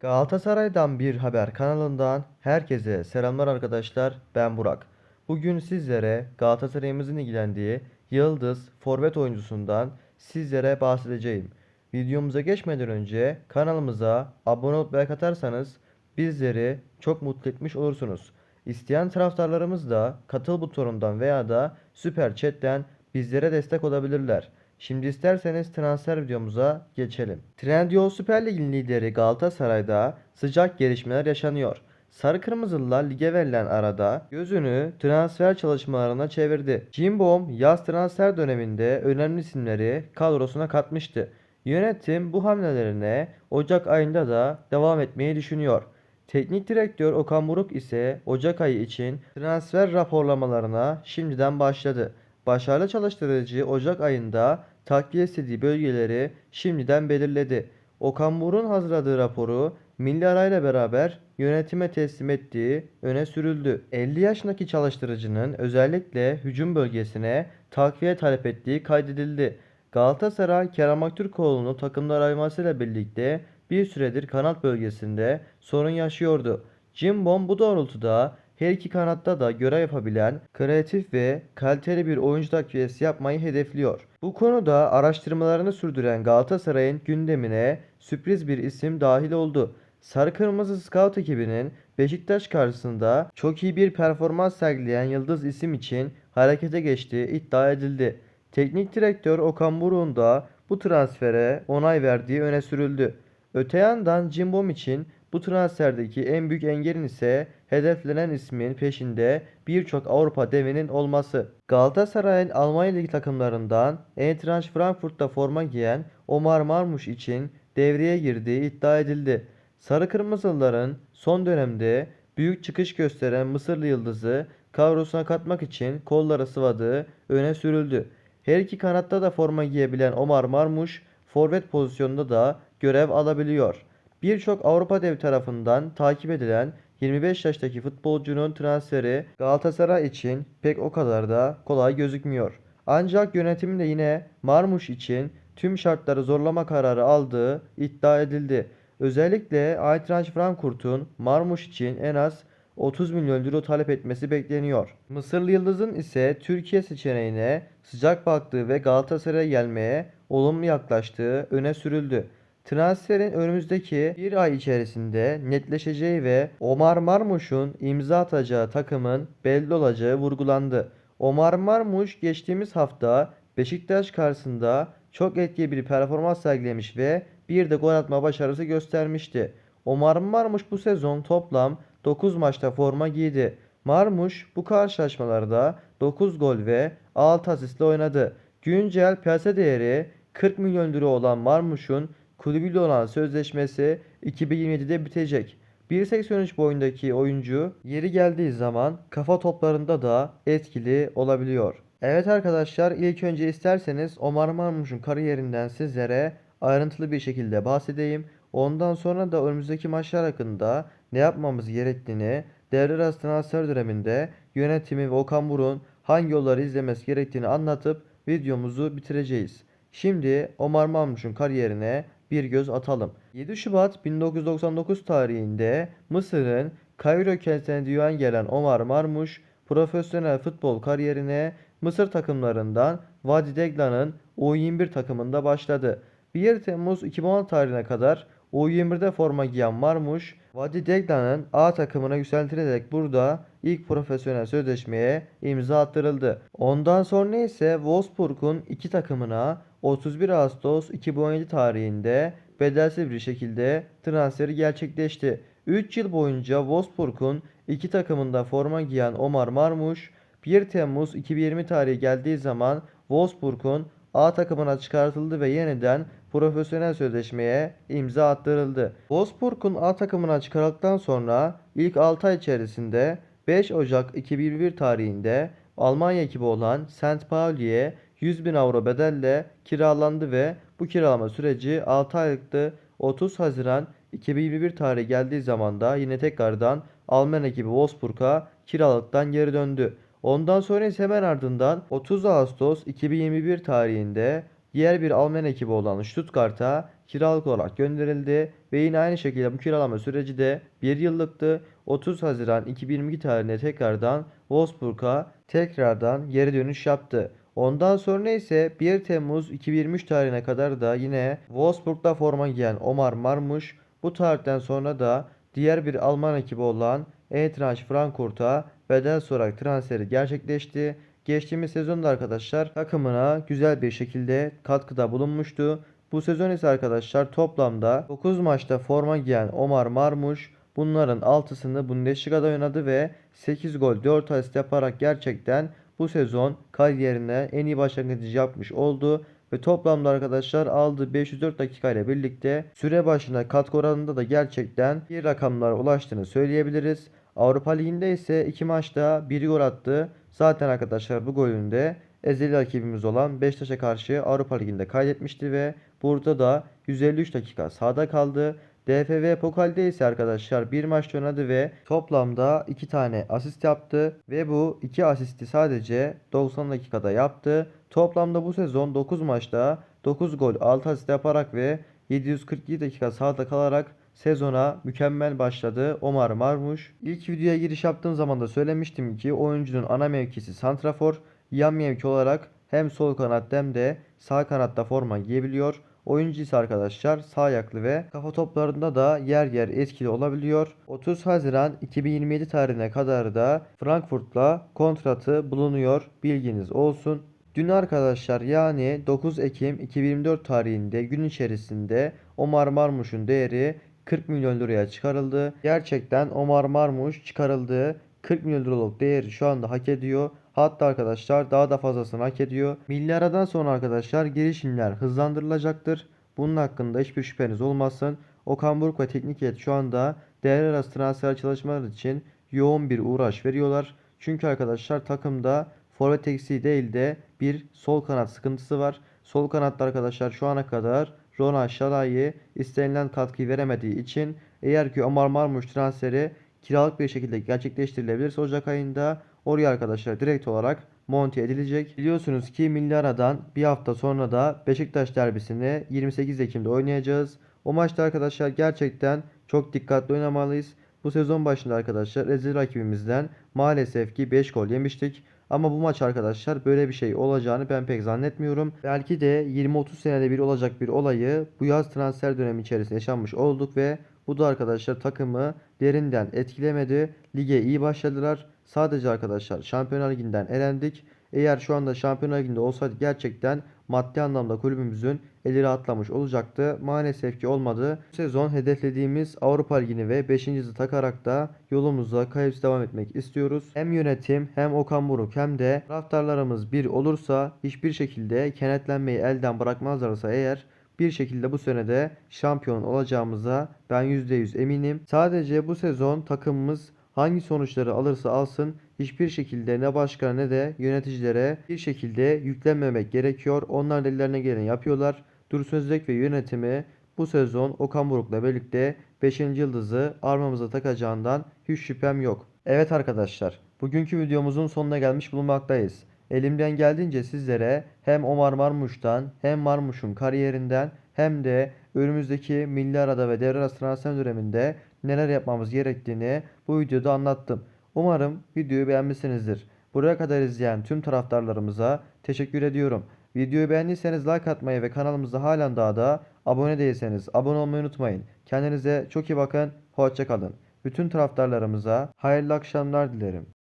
Galatasaray'dan bir haber kanalından herkese selamlar arkadaşlar. Ben Burak. Bugün sizlere Galatasaray'ımızın ilgilendiği Yıldız forvet oyuncusundan sizlere bahsedeceğim. Videomuza geçmeden önce kanalımıza abone olup like atarsanız bizleri çok mutlu etmiş olursunuz. İsteyen taraftarlarımız da katıl butonundan veya da süper chatten bizlere destek olabilirler. Şimdi isterseniz transfer videomuza geçelim. Trendyol Süper Lig'in lideri Galatasaray'da sıcak gelişmeler yaşanıyor. Sarı Kırmızılılar lige verilen arada gözünü transfer çalışmalarına çevirdi. Cimbom yaz transfer döneminde önemli isimleri kadrosuna katmıştı. Yönetim bu hamlelerine Ocak ayında da devam etmeyi düşünüyor. Teknik direktör Okan Buruk ise Ocak ayı için transfer raporlamalarına şimdiden başladı. Başarılı çalıştırıcı Ocak ayında takviye istediği bölgeleri şimdiden belirledi. Okan Buruk'un hazırladığı raporu milli arayla beraber yönetime teslim ettiği öne sürüldü. 50 yaşındaki çalıştırıcının özellikle hücum bölgesine takviye talep ettiği kaydedildi. Galatasaray Kerem Aktürkoğlu'nu takımda araymasıyla birlikte bir süredir kanat bölgesinde sorun yaşıyordu. Cimbom bu doğrultuda her iki kanatta da görev yapabilen kreatif ve kaliteli bir oyuncu takviyesi yapmayı hedefliyor. Bu konuda araştırmalarını sürdüren Galatasaray'ın gündemine sürpriz bir isim dahil oldu. Sarı Kırmızı Scout ekibinin Beşiktaş karşısında çok iyi bir performans sergileyen yıldız isim için harekete geçtiği iddia edildi. Teknik direktör Okan Buruk'un da bu transfere onay verdiği öne sürüldü. Öte yandan Cimbom için bu transferdeki en büyük engelin ise hedeflenen ismin peşinde birçok Avrupa devinin olması. Galatasaray'ın Almanya Ligi takımlarından Eintracht Frankfurt'ta forma giyen Omar Marmuş için devreye girdiği iddia edildi. Sarı Kırmızılıların son dönemde büyük çıkış gösteren Mısırlı yıldızı kadrosuna katmak için kolları sıvadığı öne sürüldü. Her iki kanatta da forma giyebilen Omar Marmuş forvet pozisyonunda da görev alabiliyor. Birçok Avrupa dev tarafından takip edilen 25 yaştaki futbolcunun transferi Galatasaray için pek o kadar da kolay gözükmüyor. Ancak yönetimin de yine Marmuş için tüm şartları zorlama kararı aldığı iddia edildi. Özellikle Eintracht Frankfurt'un Marmuş için en az 30 milyon euro talep etmesi bekleniyor. Mısırlı Yıldız'ın ise Türkiye seçeneğine sıcak baktığı ve Galatasaray'a gelmeye olumlu yaklaştığı öne sürüldü. Transferin önümüzdeki bir ay içerisinde netleşeceği ve Omar Marmuş'un imza atacağı takımın belli olacağı vurgulandı. Omar Marmuş geçtiğimiz hafta Beşiktaş karşısında çok etkili bir performans sergilemiş ve bir de gol atma başarısı göstermişti. Omar Marmuş bu sezon toplam 9 maçta forma giydi. Marmuş bu karşılaşmalarda 9 gol ve 6 asistle oynadı. Güncel piyasa değeri 40 milyon euro olan Marmuş'un kulübüyle olan sözleşmesi 2027'de bitecek. 1.83 boyundaki oyuncu yeri geldiği zaman kafa toplarında da etkili olabiliyor. Evet arkadaşlar ilk önce isterseniz Omar Marmuş'un kariyerinden sizlere ayrıntılı bir şekilde bahsedeyim. Ondan sonra da önümüzdeki maçlar hakkında ne yapmamız gerektiğini, devre arası transfer döneminde yönetimi ve Okan Buruk'un hangi yolları izlemesi gerektiğini anlatıp videomuzu bitireceğiz. Şimdi Omar Marmuş'un kariyerine bir göz atalım. 7 Şubat 1999 tarihinde Mısır'ın Kairo kentine düğün gelen Omar Marmuş profesyonel futbol kariyerine Mısır takımlarından Vadi Degla'nın U21 takımında başladı. 1 Temmuz 2010 tarihine kadar U21'de forma giyen Marmuş, Vadi Degla'nın A takımına yükseltilerek burada ilk profesyonel sözleşmeye imza attırıldı. Ondan sonra ise Wolfsburg'un iki takımına 31 Ağustos 2017 tarihinde bedelsiz bir şekilde transferi gerçekleşti. 3 yıl boyunca Wolfsburg'un iki takımında forma giyen Omar Marmuş, 1 Temmuz 2020 tarihi geldiği zaman Wolfsburg'un A takımına çıkartıldı ve yeniden profesyonel sözleşmeye imza attırıldı. Wolfsburg'un A takımına çıkarıldıktan sonra ilk 6 ay içerisinde 5 Ocak 2021 tarihinde Almanya ekibi olan St. Pauli'ye 100 bin avro bedelle kiralandı ve bu kiralama süreci 6 aylıktı. 30 Haziran 2021 tarihi geldiği zaman da yine tekrardan Alman ekibi Wolfsburg'a kiralıktan geri döndü. Ondan sonra ise hemen ardından 30 Ağustos 2021 tarihinde diğer bir Alman ekibi olan Stuttgart'a kiralık olarak gönderildi ve yine aynı şekilde bu kiralama süreci de 1 yıllıktı. 30 Haziran 2022 tarihinde tekrardan Wolfsburg'a tekrardan geri dönüş yaptı. Ondan sonra ise 1 Temmuz 2023 tarihine kadar da yine Wolfsburg'da forma giyen Omar Marmuş bu tarihten sonra da diğer bir Alman ekibi olan Eintracht Frankfurt'a bedel olarak transferi gerçekleşti. Geçtiğimiz sezonda arkadaşlar takımına güzel bir şekilde katkıda bulunmuştu. Bu sezon ise arkadaşlar toplamda 9 maçta forma giyen Omar Marmuş bunların 6'sını Bundesliga'da oynadı ve 8 gol 4 asist yaparak gerçekten bu sezon kariyerine en iyi başlangıcı yapmış oldu. Ve toplamda arkadaşlar aldığı 504 dakika ile birlikte süre başına katkı oranında da gerçekten iyi rakamlara ulaştığını söyleyebiliriz. Avrupa Ligi'nde ise 2 maçta 1 gol attı. Zaten arkadaşlar bu golünde ezeli rakibimiz olan Beşiktaş'a karşı Avrupa Ligi'nde kaydetmişti ve burada da 153 dakika sahada kaldı. DFB Pokal'de ise arkadaşlar bir maç oynadı ve toplamda 2 tane asist yaptı ve bu 2 asisti sadece 90 dakikada yaptı. Toplamda bu sezon 9 maçta 9 gol 6 asist yaparak ve 747 dakika sahada kalarak sezona mükemmel başladı Omar Marmuş. İlk videoya giriş yaptığım zaman da söylemiştim ki oyuncunun ana mevkisi santrafor. Yan mevki olarak hem sol kanat hem de sağ kanatta forma giyebiliyor. Oyuncu ise arkadaşlar sağ ayaklı ve kafa toplarında da yer yer etkili olabiliyor. 30 Haziran 2027 tarihine kadar da Frankfurt'la kontratı bulunuyor. Bilginiz olsun. Dün arkadaşlar yani 9 Ekim 2024 tarihinde gün içerisinde Omar Marmuş'un değeri 40 milyon liraya çıkarıldı. Gerçekten Omar Marmuş çıkarıldığı 40 milyon liralık değeri şu anda hak ediyor. Hatta arkadaşlar daha da fazlasını hak ediyor. Milli sonra arkadaşlar girişimler hızlandırılacaktır. Bunun hakkında hiçbir şüpheniz olmasın. Okan Buruk ve teknik heyet şu anda değer arası transfer çalışmaları için yoğun bir uğraş veriyorlar. Çünkü arkadaşlar takımda forvet eksiği değil de bir sol kanat sıkıntısı var. Sol kanatta arkadaşlar şu ana kadar Ronald Şalai istenilen katkıyı veremediği için eğer ki Omar Marmuş transferi kiralık bir şekilde gerçekleştirilebilirse Ocak ayında oraya arkadaşlar direkt olarak monte edilecek. Biliyorsunuz ki milli aradan bir hafta sonra da Beşiktaş derbisini 28 Ekim'de oynayacağız. O maçta arkadaşlar gerçekten çok dikkatli oynamalıyız. Bu sezon başında arkadaşlar rezil rakibimizden maalesef ki 5 gol yemiştik. Ama bu maç arkadaşlar böyle bir şey olacağını ben pek zannetmiyorum. Belki de 20-30 senede bir olacak bir olayı bu yaz transfer dönemi içerisinde yaşanmış olduk ve bu da arkadaşlar takımı derinden etkilemedi. Lige iyi başladılar. Sadece arkadaşlar Şampiyonlar Ligi'nden elendik. Eğer şu anda Şampiyonlar Ligi'nde olsaydı gerçekten maddi anlamda kulübümüzün eli rahatlamış olacaktı. Maalesef ki olmadı. Bu sezon hedeflediğimiz Avrupa Ligi'ni ve 5. yıldızı takarak da yolumuza kayıpsız devam etmek istiyoruz. Hem yönetim hem Okan Buruk hem de taraftarlarımız bir olursa hiçbir şekilde kenetlenmeyi elden bırakmazlarsa eğer bir şekilde bu sene de şampiyon olacağımıza ben %100 eminim. Sadece bu sezon takımımız hangi sonuçları alırsa alsın hiçbir şekilde ne başkana ne de yöneticilere bir şekilde yüklenmemek gerekiyor. Onlar ellerine geleni yapıyorlar. Dursun Özbek ve yönetimi bu sezon Okan Buruk'la birlikte 5. yıldızı armamıza takacağından hiç şüphem yok. Evet arkadaşlar, bugünkü videomuzun sonuna gelmiş bulunmaktayız. Elimden geldiğince sizlere hem Omar Marmuş'tan hem Marmuş'un kariyerinden hem de önümüzdeki milli arada ve devre arası döneminde neler yapmamız gerektiğini bu videoda anlattım. Umarım videoyu beğenmişsinizdir. Buraya kadar izleyen tüm taraftarlarımıza teşekkür ediyorum. Videoyu beğendiyseniz like atmayı ve kanalımıza halen daha da abone değilseniz abone olmayı unutmayın. Kendinize çok iyi bakın. Hoşçakalın. Bütün taraftarlarımıza hayırlı akşamlar dilerim.